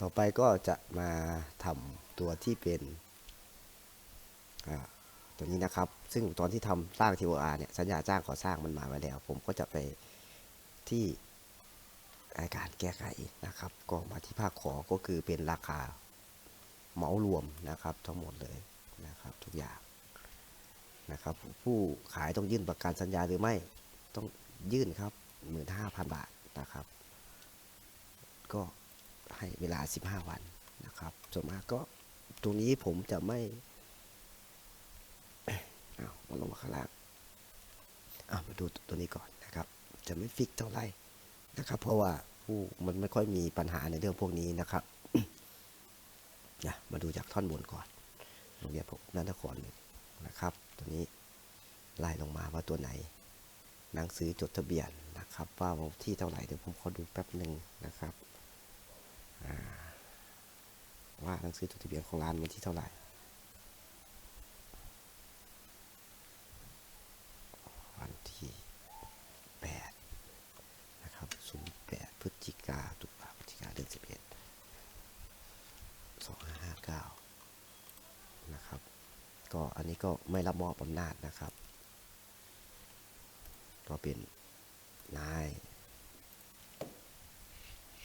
ต่อไปก็จะมาทำตัวที่เป็นตัวนี้นะครับ ซึ่งตอนที่ทำสร้าง TOR เนี่ยสัญญาจ้างก่อสร้างมันมาไว้แล้ว ผมก็จะไปที่รายการแก้ไขนะครับ ก็มาที่ภาคขอก็คือเป็นราคาเหมารวมนะครับ ทั้งหมดเลยนะครับทุกอย่างนะครับ ผู้ขายต้องยื่นประกันสัญญาหรือไม่ต้องยื่นครับหมื่นห้าพันบาทนะครับ ให้เวลา 15 วันนะครับส่วนมากก็ตรงนี้ผมจะไม่เอามาลงมาข้างล่างเอามาดูตัวนี้ก่อนนะครับ จะไม่ฟิกเท่าไหร่นะครับ เพราะว่าผู้มันไม่ค่อยมีปัญหาในเรื่องพวกนี้นะครับนะมาดูจากท่อนบนก่อนโรงเรียนผมนันทครหนึ่งนะครับ ตัวนี้ไล่ลงมาว่าตัวไหน หนังสือจดทะเบียนนะครับ ว่าวันที่เท่าไหร่เดี๋ยวผมขอดูแป๊บหนึ่งนะครับ ว่าหนังสือจดทะเบียนของร้านวันที่เท่าไหร่วันที่แปดนะครับศูนย์แปดพฤศจิกาตุลาพฤศจิกาเดือนสิบเอ็ดสองห้าห้าเก้านะครับก็อันนี้ก็ไม่รับมอบอำนาจนะครับ ก็เป็นนาย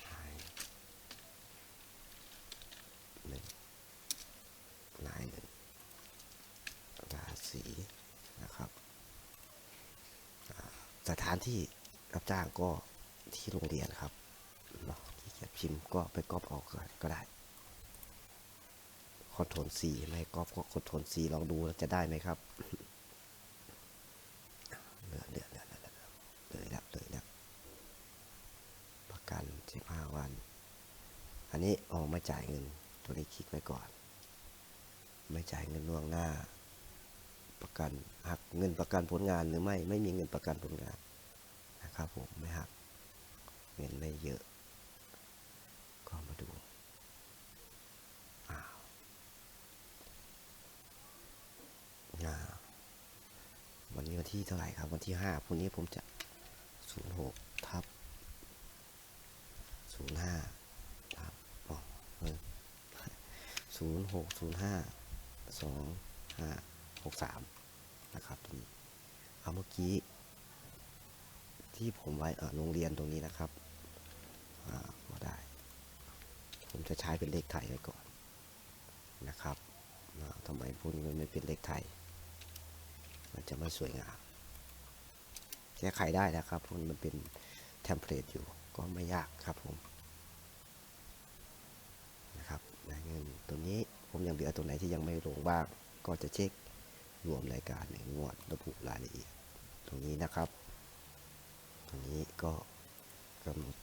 นายหนึ่งนายหนึ่งราศีนะครับ สถานที่รับจ้างก็ที่โรงเรียนครับเนาะที่เขียนพิมพ์ก็ไปก๊อปออกกันก็ได้คอนโทรลซีไม่ก๊อปก็คอนโทรลซีลองดูจะได้ไหมครับเหลือเหลือเหลือเหลือเหลือเลยแล้วเลยแล้วประกันสิบห้าวัน อันนี้ออกมาจ่ายเงิน ตัวนี้คลิกไว้ก่อน ไม่จ่ายเงินล่วงหน้า ประกันหักเงินประกันผลงานหรือไม่ไม่มีเงินประกันผลงานนะครับผมไม่หักเงินไม่เยอะ ก็มาดูอ้าวอ่าวันนี้วันที่เท่าไหร่ครับ วันที่ห้าพรุ่งนี้ผมจะศูนย์หกทับศูนย์ห้าทับอ๋อศูนย์หกศูนย์ห้าสองห้า หกสามนะครับตรงนี้เอาเมื่อกี้ที่ผมไว้โรงเรียนตรงนี้นะครับอ่าก็ได้ ผมจะใช้เป็นเลขไทยไว้ก่อนนะครับทำไมพวกนี้มันไม่เป็นเลขไทย มันจะไม่สวยงามแก้ไขได้นะครับเพราะมันเป็นเทมเพลตอยู่ก็ไม่ยากครับผมนะครับเงินตัวนี้ผมยังเหลือตัวไหนที่ยังไม่ลงบ้างก็จะเช็ค รวมรายการในงวดระบุรายละเอียด ตรงนี้นะครับ ตรงนี้ก็กำหนด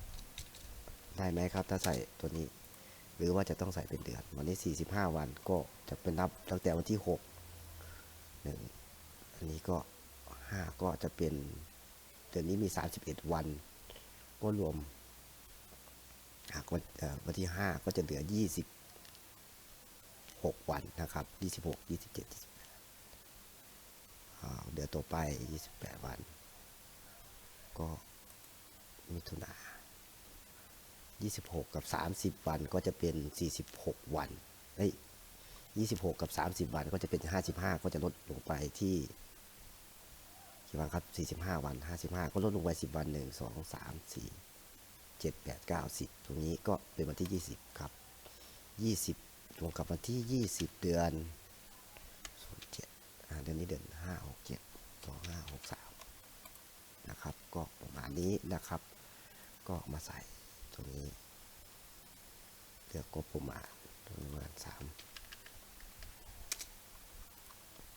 45 ได้ไหมครับ ถ้าใส่ตัวนี้ หรือว่าจะต้องใส่เป็นเดือน วันนี้ 45 วันก็จะเป็นนับตั้งแต่วันที่ 6 1 อันนี้ก็ 5 ก็จะเป็นเดือนนี้มี 31 วัน ก็รวมหากวันที่ 5 ก็จะเหลือ 20 6 วันนะครับ 26 27 28เดือนต่อไป 28 วัน ก็มิถุนา26 กับ 30 วันก็จะเป็น 46 วันเอ้ย26 กับ 30 วันก็จะเป็น 55 ก็จะลดลงไปที่กี่วันครับ 45 วัน 55 ก็ลดลงไป 10 วัน 1 2 3 4 7 8 9 10 ตรงนี้ก็เป็นวันที่ 20 ครับ 20 รวมกับวันที่ 20 เดือน07เดือนนี้เดือน5 6 7 2 5 6 3นะครับก็ประมาณนี้นะครับ ก็มาใส่ตรงนี้เลือกกบประมาณตรงนี้ประมาณสาม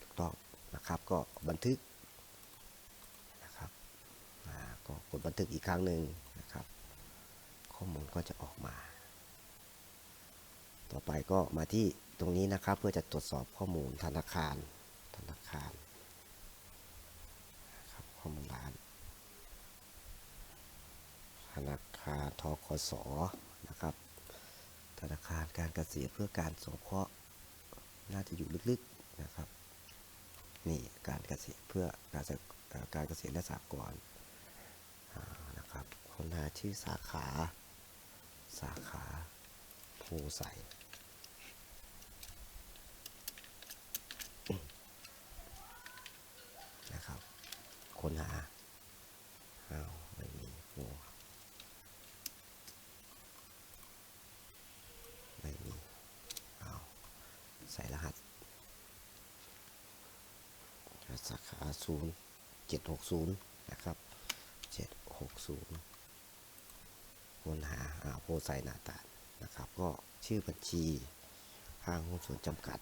ถูกต้องนะครับก็บันทึกนะครับก็กดบันทึกอีกครั้งหนึ่งนะครับ ข้อมูลก็จะออกมา ต่อไปก็มาที่ตรงนี้นะครับ เพื่อจะตรวจสอบข้อมูลธนาคาร ธนาคารครับข้อมูลร้าน ธนาคารทกสนะครับ ธนาคารการเกษตรเพื่อการสงเคราะห์น่าจะอยู่ลึกๆนะครับนี่การเกษตรเพื่อการการเกษตรและสหกรณ์นะครับคนหาชื่อสาขาสาขา ใสนะครับ ค้นหาอ้าวไม่มีโฟไม่มีอ้าวใส่รหัสสาขาศูนย์เจ็ดหกศูนย์นะครับเจ็ดหกศูนย์ค้นหาอ้าวโพไซนาตา นะครับ ก็ชื่อบัญชีห้างหุ้นส่วนจำกัด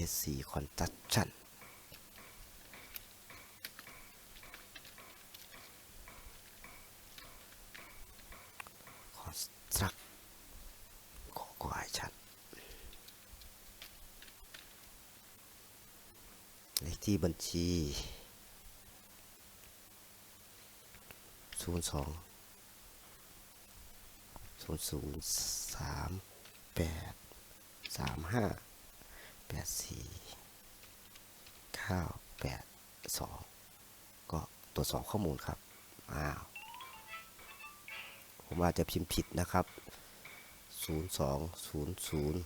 ESC Construction คอนสตรักขอก็ให้ชัด เลขที่บัญชี 02 003 8 35 แปดสี่เก้าแปดสองก็ตรวจสอบข้อมูลครับ อ้าว ผมอาจจะพิมพ์ผิดนะครับศูนย์สองศูนย์ศูนย์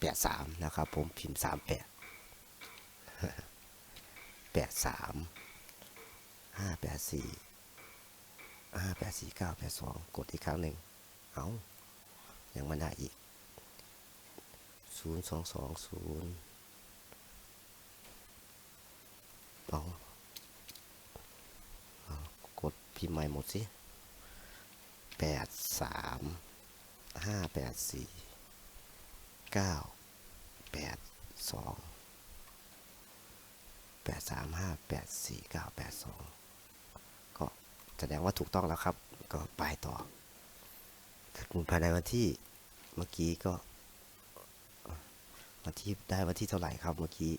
แปดสามนะครับ ผมพิมพ์สามแปดแปดสามห้าแปดสี่ห้าแปดสี่เก้าแปดสองกดอีกครั้งหนึ่งเอายังไม่ได้อีก ศูนย์สองสองศูนย์เอาเอากดพิมพ์ใหม่หมดสิแปดสามห้าแปดสี่เก้าแปดสองแปดสามห้าแปดสี่เก้าแปดสองก็แสดงว่าถูกต้องแล้วครับ ก็ไปต่อถึงภายในวันที่เมื่อกี้ก็ วันที่ได้วันที่เท่าไหร่ครับเมื่อกี้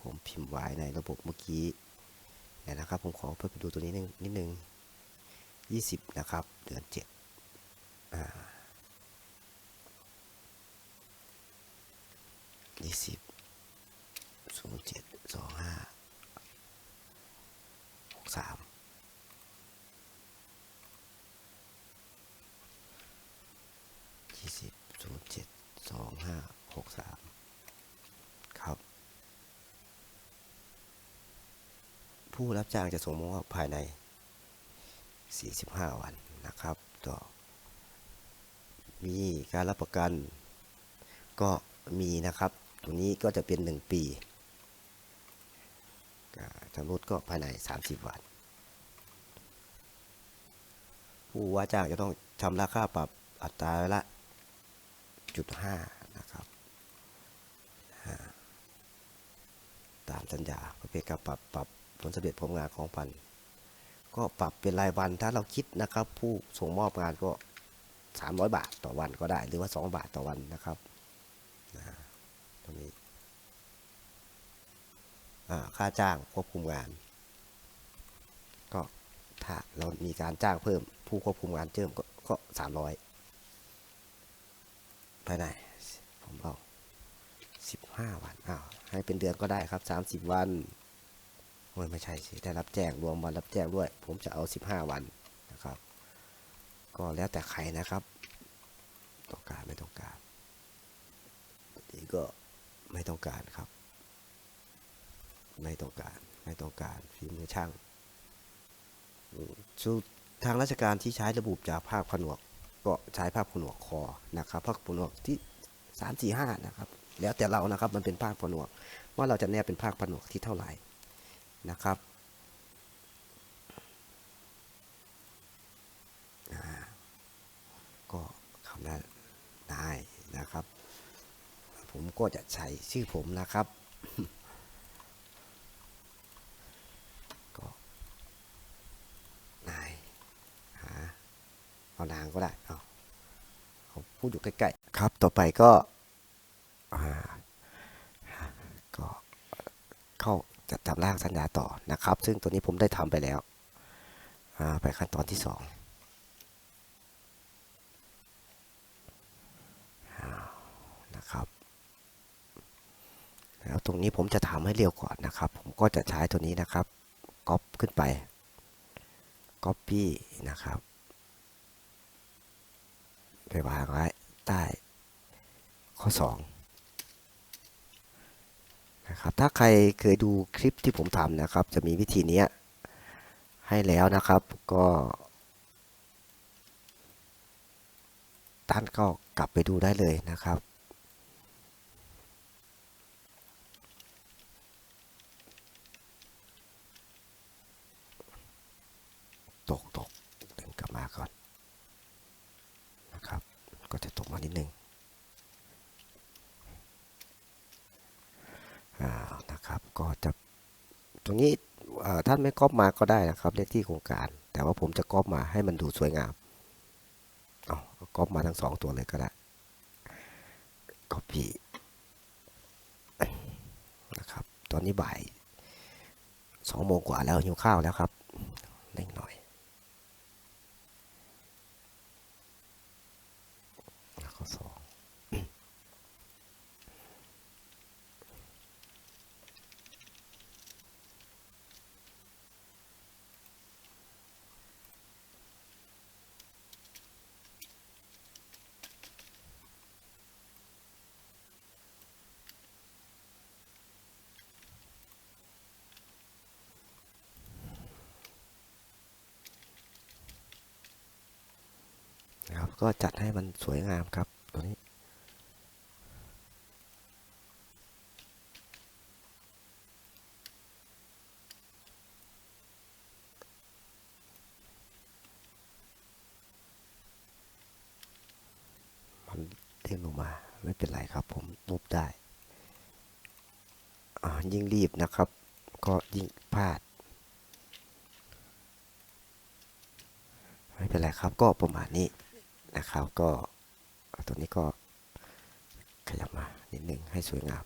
ผมพิมพ์ไว้ในระบบเมื่อกี้เนี่ยนะครับ ผมขอเพิ่มไปดูตัวนี้นิดนึงยี่สิบนะครับ เดือนเจ็ดอ่ายี่สิบศูนย์เจ็ดสองห้าหกสามยี่สิบศูนย์เจ็ด สองห้าหกสามครับ ผู้รับจ้างจะส่งมอบภายใน 45 วันนะครับต่อมีการรับประกัน ก็มีนะครับตรงนี้ก็จะเป็น 1 ปีก็ชำรุดก็ภายใน 30 วัน ผู้ว่าจ้างจะต้องชำระค่าปรับอัตราละ จุดห้านะครับตามสัญญาประเภทการปรับปรับผลสำเร็จผลงานของพันก็ปรับเป็นรายวันถ้าเราคิดนะครับ ผู้ส่งมอบงานก็ 300 บาทต่อวันก็ได้ หรือว่า 2 บาทต่อวันนะครับนะตรงนี้ค่าจ้างควบคุมงาน ก็ถ้าเรามีการจ้างเพิ่มผู้ควบคุมงานเพิ่มก็ก็สามร้อย ภายในผมเอาสิบห้าวันอ้าวให้เป็นเดือนก็ได้ครับสามสิบวันโอ้ยไม่ใช่สิได้รับแจ้งรวมวันรับแจ้งด้วย ผมจะเอาสิบห้าวันนะครับ ก็แล้วแต่ใครนะครับต้องการไม่ต้องการนี่ก็ไม่ต้องการครับ ไม่ต้องการไม่ต้องการฝีมือช่างทางราชการที่ใช้ระบุจากภาคผนวก ก็ใช้ภาคผนวกคอนะครับภาผนวกที่สามสี่ห้านะครับ แล้วแต่เรานะครับมันเป็นภาคผนวก ว่าเราจะแนบเป็นภาคผนวกที่เท่าไหร่นะครับก็คำนั้นได้นะครับ ผมก็จะใช้ชื่อผมนะครับ ก็นายหา เอานางก็ได้เอาเขาพูดอยู่ใกล้ๆครับ ต่อไปก็อ่าก็เข้าจัดทำร่างสัญญาต่อนะครับ ซึ่งตัวนี้ผมได้ทำไปแล้วอ่าไปขั้นตอนที่สองนะครับแล้วตรงนี้ผมจะทำให้เร็วก่อนนะครับ ผมก็จะใช้ตัวนี้นะครับก๊อปขึ้นไป Copy นะครับ ไปวางไว้ใต้ข้อ 2 นะครับ ถ้าใครเคยดูคลิปที่ผมทำนะครับ จะมีวิธีนี้ให้แล้วนะครับก็ท่านก็กลับไปดูได้เลยนะครับ ตกตกดึงกลับมาก่อนนะครับ ก็จะตกมานิดนึงอ่านะครับก็จะตรงนี้ท่านไม่ก๊อปมาก็ได้นะครับเลขที่โครงการ แต่ว่าผมจะก๊อปมาให้มันดูสวยงามเอาก๊อปมาทั้งสองตัวเลยก็ได้ก๊อปปี้นะครับตอนนี้บ่ายสองโมงกว่าแล้วหิวข้าวแล้วครับเร่งหน่อย แล้วก็สองนะครับ ก็จัดให้มันสวยงามครับตัวนี้ มันเด้งลงมาไม่เป็นไรครับผมนุบได้ยิ่งรีบนะครับ ก็ยิ่งพลาดไม่เป็นไรครับก็ประมาณนี้ นะครับก็ตัวนี้ก็ขยับมานิดนึงให้สวยงาม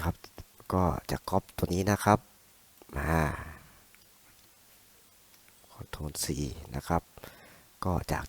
ครับก็จะก๊อปตัวนี้นะครับมาคอนโทรล C นะครับ ก็จากตัว